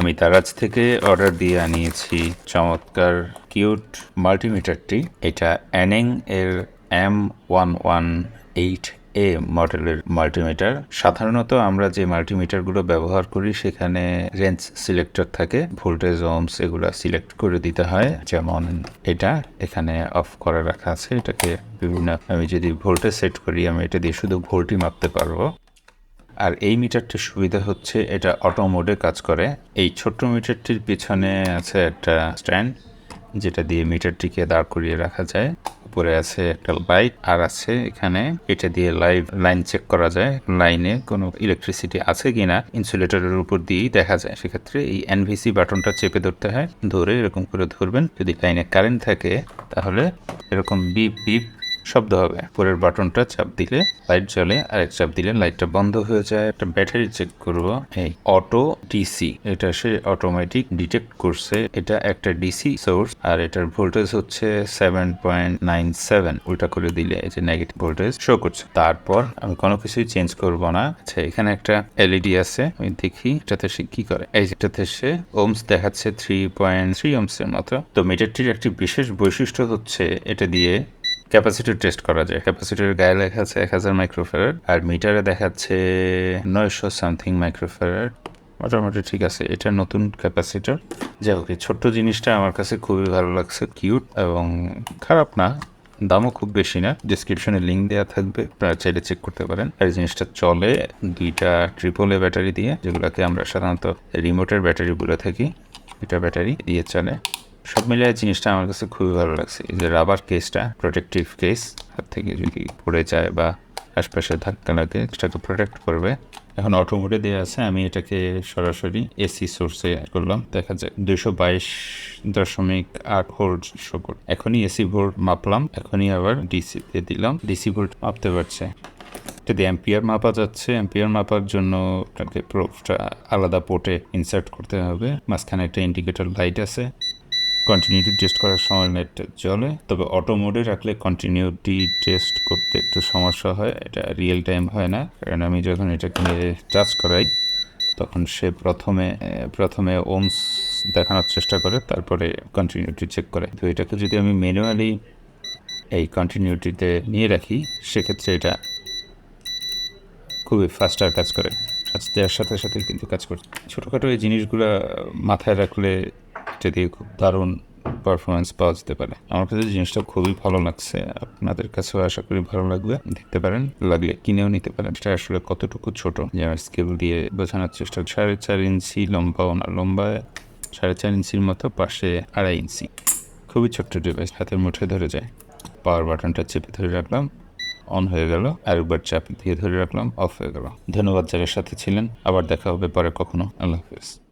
আমি দারাজ থেকে অর্ডার দিয়ে আনিয়েছি চমৎকার কিউট মাল্টিমিটারটি এটা অ্যানিং এর M one one eight A মডেলের মাল্টিমিটার সাধারণত আমরা যে মাল্টিমিটারগুলো ব্যবহার করি, সেখানে রেঞ্জ সিলেক্টর থাকে। ভোল্টেজ ওমস এগুলো সিলেক্ট করে দিতে হয়। যেমন এটা এখানে অফ করে রাখা আছে। এটাকে বিভিন্ন, আমি যদি ভোল্টেজ সেট করি, আমি এটা দিয়ে শুধু ভোল্টই মাপতে পারব। আর এই মিটারটির সুবিধা হচ্ছে এটা অটো মোডে কাজ করে। এই ছোট্ট মিটারটির পিছনে আছে একটা স্ট্যান্ড, যেটা দিয়ে মিটারটিকে দাঁড় করিয়ে রাখা যায়। উপরে আছে একটা লাইট আর আছে এখানে এটা দিয়ে লাইভ লাইন চেক করা যায় লাইনে কোনো ইলেকট্রিসিটি আছে কিনা। ইনসুলেটরের উপর দিয়েই দেখা যায়। সেক্ষেত্রে এই এনভিসি বাটনটা চেপে ধরতে হয়। ধরে এরকম করে ধরবেন। যদি লাইনে কারেন্ট থাকে, তাহলে এরকম বিপ বিপ শব্দ হবে। পরের বাটনটা চাপ দিলে লাইট জ্বলে আর এক চাপ দিলে লাইটটা বন্ধ হয়ে যায়। একটা ব্যাটারি চেক করব এই অটো ডিসি এটা সে অটোমেটিক ডিটেক্ট করছে। এটা একটা ডিসি সোর্স আর এটার ভোল্টেজ হচ্ছে সেভেন পয়েন্ট নাইন সেভেন উল্টা করে দিলে এই যে নেগেটিভ ভোল্টেজ শো করছে। তারপর আমি কোনো কিছুই চেঞ্জ করব না। আচ্ছা এখানে একটা এলইডি আছে। আমি দেখি এটাতে সে কি করে। এই যে এটাতে সে ওমস দেখাচ্ছে থ্রি পয়েন্ট থ্রি ওমসের মতো। তো মিটারটির একটি বিশেষ বৈশিষ্ট্য হচ্ছে এটা দিয়ে ক্যাপাসিটি টেস্ট করা যায়। ক্যাপাসিটির গায়ে লেখা আছে এক হাজার মাইক্রোফেরার আর মিটারে দেখাচ্ছে নয়শো সামথিং মাইক্রোফেরার মোটামুটি ঠিক আছে, এটা নতুন ক্যাপাসিটার। যাই হোক, এই ছোট্ট জিনিসটা আমার কাছে খুবই ভালো লাগছে, কিউট এবং খারাপ না, দামও খুব বেশি না। ডিসক্রিপশনে লিঙ্ক দেওয়া থাকবে, আপনারা চাইলে চেক করতে পারেন। এই জিনিসটা চলে দুইটা ট্রিপল এ ব্যাটারি দিয়ে, যেগুলোকে আমরা সাধারণত রিমোটের ব্যাটারি বলে থাকি। এটা ব্যাটারি দিয়ে চলে। সব মিলিয়ে জিনিসটা আমার কাছে খুবই ভালো লাগছে। এই যে রাবার কেসটা প্রোটেকটিভ কেস হাত থেকে যদি পড়ে যায় বা আশপাশে ধাক্কা লাগে, সেটাকে প্রোটেক্ট করবে। এখন অটোমোটে দেওয়া আছে, আমি এটাকে সরাসরি এসি সোর্সে করলাম। দেখা যায় দুইশো বাইশ দশমিক আট ভোল্ট শো এখনই এসি ভোল্ট মাপলাম, এখনই আবার ডিসি তে দিলাম। ডিসি ভোল্ট মাপতে পারছে। যদি অ্যাম্পিয়ার মাপা যাচ্ছে। অ্যাম্পিয়ার মাপার জন্য আপনাকে প্রোফটা আলাদা পোর্টে ইনসার্ট করতে হবে। মাঝখানে একটা ইন্ডিকেটর লাইট আছে। কন্টিনিউটি টেস্ট করার সময় নেটটা চলে তবে অটো মোডে রাখলে কন্টিনিউটি টেস্ট করতে একটু সমস্যা হয়, এটা রিয়েল টাইম হয় না। কারণ আমি যখন এটাকে টাচ করাই, তখন সে প্রথমে প্রথমে ওমস দেখানোর চেষ্টা করে, তারপরে কন্টিনিউটি চেক করে। তো এটাকে যদি আমি ম্যানুয়ালি এই কন্টিনিউটিতে নিয়ে রাখি, সেক্ষেত্রে এটা খুবই ফাস্টার কাজ করে। কাজ দেওয়ার সাথে সাথে কিন্তু কাজ করে। ছোটোখাটো এই জিনিসগুলো মাথায় রাখলে এটা খুব দারুণ পারফরমেন্স পাওয়া যেতে পারে। আমার কাছে জিনিসটা খুবই ভালো লাগছে। আপনাদের কাছেও আশা করি ভালো লাগবে। দেখতে পারেন, লাগলে কিনেও নিতে পারেন। এটা আসলে কতটুকু ছোট, যে আমার স্কেল দিয়ে বোঝানোর চেষ্টা সাড়ে চার ইঞ্চি লম্বাও না, লম্বা সাড়ে চার ইঞ্চির মতো, পাশে আড়াই ইঞ্চি। খুবই ছোট্ট ডিভাইস হাতের মুঠে ধরে যায়। পাওয়ার বাটনটা চেপে ধরে রাখলাম অন হয়ে গেল। আরেকবার চাপ দিয়ে ধরে রাখলাম অফ হয়ে গেল। ধন্যবাদ যারা সাথে ছিলেন। আবার দেখা হবে পরে কখনো। আল্লাহ হাফিজ।